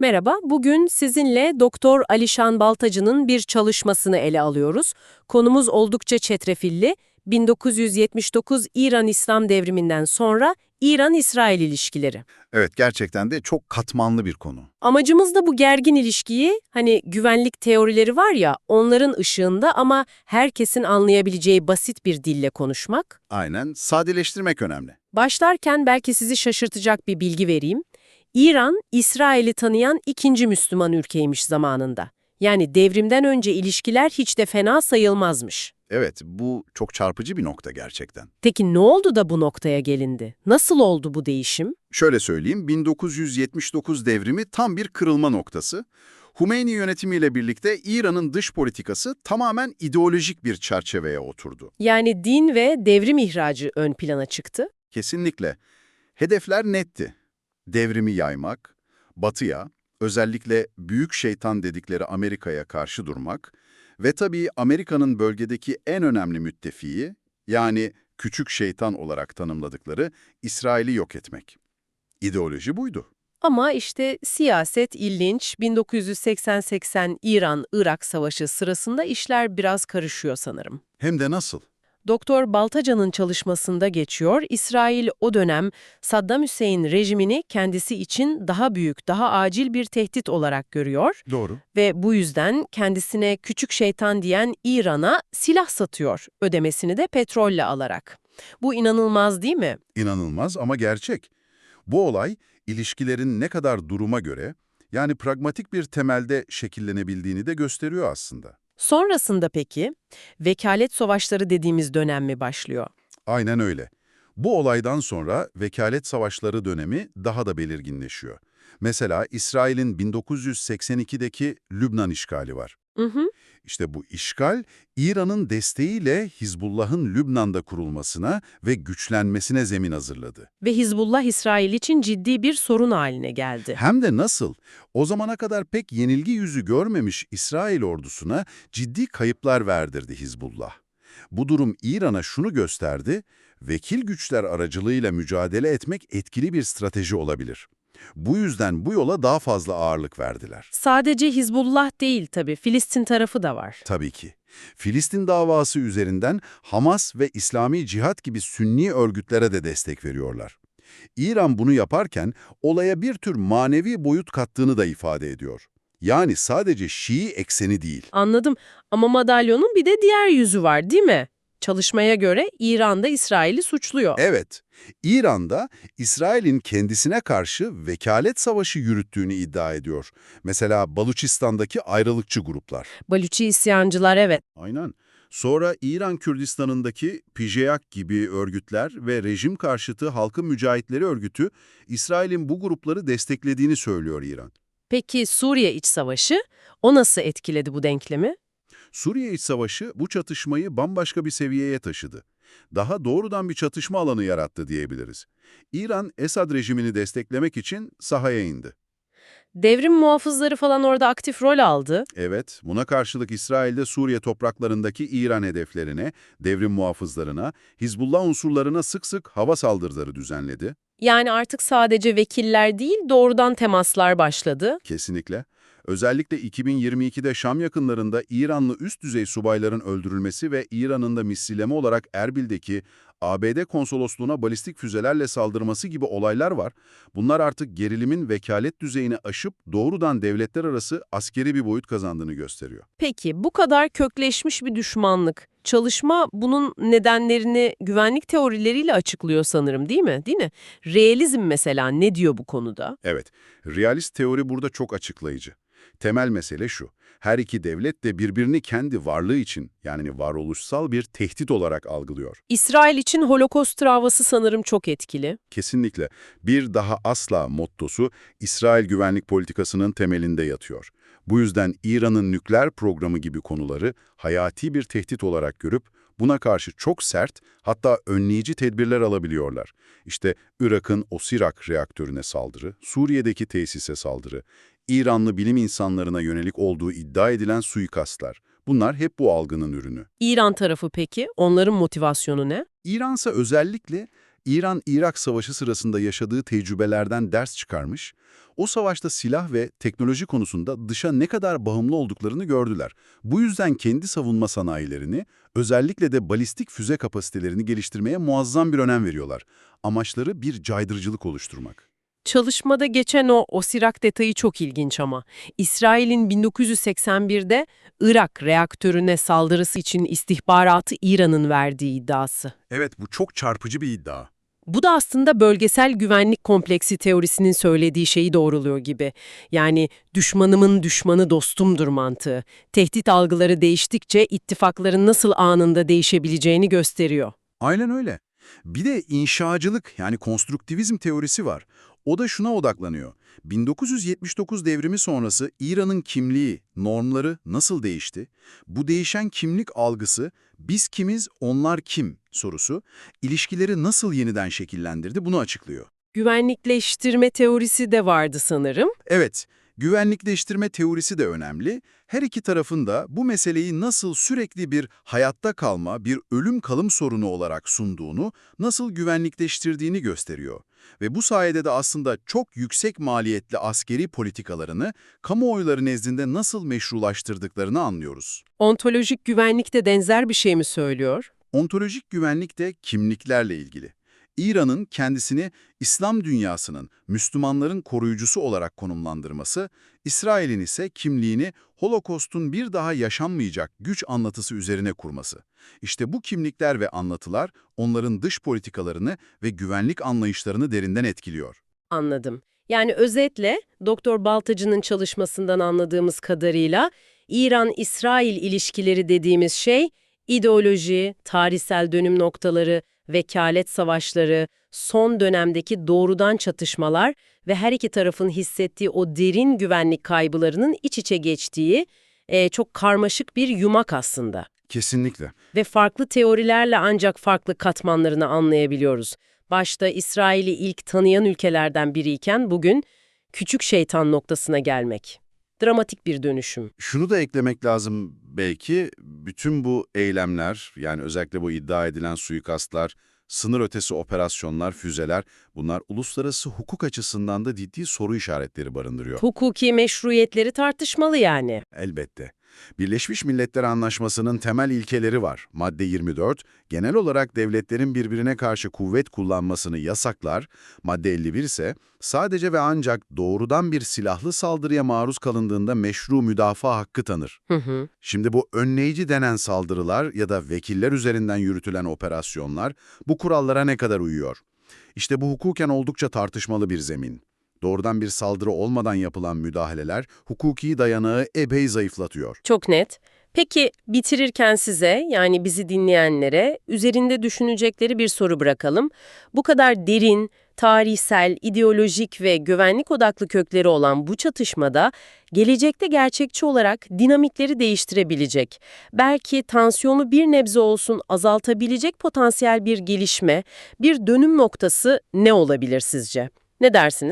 Merhaba, bugün sizinle Doktor Alişan Baltacı'nın bir çalışmasını ele alıyoruz. Konumuz oldukça çetrefilli. 1979 İran-İslam devriminden sonra İran-İsrail ilişkileri. Evet, gerçekten de çok katmanlı bir konu. Amacımız da bu gergin ilişkiyi, hani güvenlik teorileri var ya, onların ışığında ama herkesin anlayabileceği basit bir dille konuşmak. Aynen, sadeleştirmek önemli. Başlarken belki sizi şaşırtacak bir bilgi vereyim. İran, İsrail'i tanıyan ikinci Müslüman ülkeymiş zamanında. Yani devrimden önce ilişkiler hiç de fena sayılmazmış. Evet, bu çok çarpıcı bir nokta gerçekten. Peki ne oldu da bu noktaya gelindi? Nasıl oldu bu değişim? Şöyle söyleyeyim, 1979 devrimi tam bir kırılma noktası. Hümeyni yönetimiyle birlikte İran'ın dış politikası tamamen ideolojik bir çerçeveye oturdu. Yani din ve devrim ihracı ön plana çıktı. Kesinlikle. Hedefler netti. Devrimi yaymak, batıya, özellikle büyük şeytan dedikleri Amerika'ya karşı durmak ve tabii Amerika'nın bölgedeki en önemli müttefiği, yani küçük şeytan olarak tanımladıkları İsrail'i yok etmek. İdeoloji buydu. Ama işte siyaset ilginç. 1980-80 İran-Irak savaşı sırasında işler biraz karışıyor sanırım. Hem de nasıl? Doktor Baltaca'nın çalışmasında geçiyor, İsrail o dönem Saddam Hüseyin rejimini kendisi için daha büyük, daha acil bir tehdit olarak görüyor Doğru. ve bu yüzden kendisine küçük şeytan diyen İran'a silah satıyor, ödemesini de petrolle alarak. Bu inanılmaz değil mi? İnanılmaz ama gerçek. Bu olay ilişkilerin ne kadar duruma göre, yani pragmatik bir temelde şekillenebildiğini de gösteriyor aslında. Sonrasında peki, vekalet savaşları dediğimiz dönem mi başlıyor? Aynen öyle. Bu olaydan sonra vekalet savaşları dönemi daha da belirginleşiyor. Mesela İsrail'in 1982'deki Lübnan işgali var. Hı hı. İşte bu işgal, İran'ın desteğiyle Hizbullah'ın Lübnan'da kurulmasına ve güçlenmesine zemin hazırladı. Ve Hizbullah İsrail için ciddi bir sorun haline geldi. Hem de nasıl? O zamana kadar pek yenilgi yüzü görmemiş İsrail ordusuna ciddi kayıplar verdirdi Hizbullah. Bu durum İran'a şunu gösterdi, vekil güçler aracılığıyla mücadele etmek etkili bir strateji olabilir. Bu yüzden bu yola daha fazla ağırlık verdiler. Sadece Hizbullah değil tabii, Filistin tarafı da var. Tabii ki. Filistin davası üzerinden Hamas ve İslami Cihat gibi sünni örgütlere de destek veriyorlar. İran bunu yaparken olaya bir tür manevi boyut kattığını da ifade ediyor. Yani sadece Şii ekseni değil. Anladım ama madalyonun bir de diğer yüzü var değil mi? Çalışmaya göre İran da İsrail'i suçluyor. Evet, İran'da İsrail'in kendisine karşı vekalet savaşı yürüttüğünü iddia ediyor. Mesela Baluçistan'daki ayrılıkçı gruplar. Balüçi isyancılar evet. Aynen. Sonra İran Kürdistan'ındaki PJAK gibi örgütler ve rejim karşıtı halkın mücahitleri örgütü İsrail'in bu grupları desteklediğini söylüyor İran. Peki Suriye iç savaşı? O nasıl etkiledi bu denklemi? Suriye iç savaşı bu çatışmayı bambaşka bir seviyeye taşıdı. Daha doğrudan bir çatışma alanı yarattı diyebiliriz. İran, Esad rejimini desteklemek için sahaya indi. Devrim muhafızları falan orada aktif rol aldı. Evet, buna karşılık İsrail'de Suriye topraklarındaki İran hedeflerine, devrim muhafızlarına, Hizbullah unsurlarına sık sık hava saldırıları düzenledi. Yani artık sadece vekiller değil doğrudan temaslar başladı. Kesinlikle. Özellikle 2022'de Şam yakınlarında İranlı üst düzey subayların öldürülmesi ve İran'ın da misilleme olarak Erbil'deki ABD konsolosluğuna balistik füzelerle saldırması gibi olaylar var. Bunlar artık gerilimin vekalet düzeyini aşıp doğrudan devletler arası askeri bir boyut kazandığını gösteriyor. Peki bu kadar kökleşmiş bir düşmanlık, çalışma bunun nedenlerini güvenlik teorileriyle açıklıyor sanırım değil mi? Değil mi? Realizm mesela ne diyor bu konuda? Evet, realist teori burada çok açıklayıcı. Temel mesele şu, her iki devlet de birbirini kendi varlığı için yani varoluşsal bir tehdit olarak algılıyor. İsrail için Holocaust travması sanırım çok etkili. Kesinlikle bir daha asla mottosu İsrail güvenlik politikasının temelinde yatıyor. Bu yüzden İran'ın nükleer programı gibi konuları hayati bir tehdit olarak görüp buna karşı çok sert hatta önleyici tedbirler alabiliyorlar. İşte Irak'ın Osirak reaktörüne saldırı, Suriye'deki tesise saldırı, İranlı bilim insanlarına yönelik olduğu iddia edilen suikastlar. Bunlar hep bu algının ürünü. İran tarafı peki? Onların motivasyonu ne? İransa özellikle İran-Irak savaşı sırasında yaşadığı tecrübelerden ders çıkarmış, o savaşta silah ve teknoloji konusunda dışa ne kadar bağımlı olduklarını gördüler. Bu yüzden kendi savunma sanayilerini, özellikle de balistik füze kapasitelerini geliştirmeye muazzam bir önem veriyorlar. Amaçları bir caydırıcılık oluşturmak. Çalışmada geçen o Osirak detayı çok ilginç ama. İsrail'in 1981'de Irak reaktörüne saldırısı için istihbaratı İran'ın verdiği iddiası. Evet, bu çok çarpıcı bir iddia. Bu da aslında bölgesel güvenlik kompleksi teorisinin söylediği şeyi doğruluyor gibi. Yani düşmanımın düşmanı dostumdur mantığı. Tehdit algıları değiştikçe ittifakların nasıl anında değişebileceğini gösteriyor. Aynen öyle. Bir de inşacılık yani konstruktivizm teorisi var. O da şuna odaklanıyor. 1979 devrimi sonrası İran'ın kimliği, normları nasıl değişti? Bu değişen kimlik algısı, biz kimiz, onlar kim sorusu, ilişkileri nasıl yeniden şekillendirdi bunu açıklıyor. Güvenlikleştirme teorisi de vardı sanırım. Evet, güvenlikleştirme teorisi de önemli. Her iki tarafın da bu meseleyi nasıl sürekli bir hayatta kalma, bir ölüm kalım sorunu olarak sunduğunu, nasıl güvenlikleştirdiğini gösteriyor. Ve bu sayede de aslında çok yüksek maliyetli askeri politikalarını kamuoyları nezdinde nasıl meşrulaştırdıklarını anlıyoruz. Ontolojik güvenlik de benzer bir şey mi söylüyor? Ontolojik güvenlik de kimliklerle ilgili. İran'ın kendisini İslam dünyasının, Müslümanların koruyucusu olarak konumlandırması, İsrail'in ise kimliğini Holokost'un bir daha yaşanmayacak güç anlatısı üzerine kurması. İşte bu kimlikler ve anlatılar onların dış politikalarını ve güvenlik anlayışlarını derinden etkiliyor. Anladım. Yani özetle Doktor Baltacı'nın çalışmasından anladığımız kadarıyla İran-İsrail ilişkileri dediğimiz şey ideoloji, tarihsel dönüm noktaları, vekalet savaşları, son dönemdeki doğrudan çatışmalar ve her iki tarafın hissettiği o derin güvenlik kaybılarının iç içe geçtiği e, çok karmaşık bir yumak aslında. Kesinlikle. Ve farklı teorilerle ancak farklı katmanlarını anlayabiliyoruz. Başta İsrail'i ilk tanıyan ülkelerden biriyken bugün küçük şeytan noktasına gelmek. Dramatik bir dönüşüm. Şunu da eklemek lazım belki, bütün bu eylemler, yani özellikle bu iddia edilen suikastlar, sınır ötesi operasyonlar, füzeler, bunlar uluslararası hukuk açısından da ciddi soru işaretleri barındırıyor. Hukuki meşruiyetleri tartışmalı yani. Elbette. Birleşmiş Milletler Anlaşması'nın temel ilkeleri var. Madde 24, genel olarak devletlerin birbirine karşı kuvvet kullanmasını yasaklar. Madde 51 ise sadece ve ancak doğrudan bir silahlı saldırıya maruz kalındığında meşru müdafaa hakkı tanır. Hı hı. Şimdi bu önleyici denen saldırılar ya da vekiller üzerinden yürütülen operasyonlar bu kurallara ne kadar uyuyor? İşte bu hukuken oldukça tartışmalı bir zemin. Doğrudan bir saldırı olmadan yapılan müdahaleler hukuki dayanağı epey zayıflatıyor. Çok net. Peki bitirirken size yani bizi dinleyenlere üzerinde düşünecekleri bir soru bırakalım. Bu kadar derin, tarihsel, ideolojik ve güvenlik odaklı kökleri olan bu çatışmada gelecekte gerçekçi olarak dinamikleri değiştirebilecek, belki tansiyonu bir nebze olsun azaltabilecek potansiyel bir gelişme, bir dönüm noktası ne olabilir sizce? Ne dersiniz?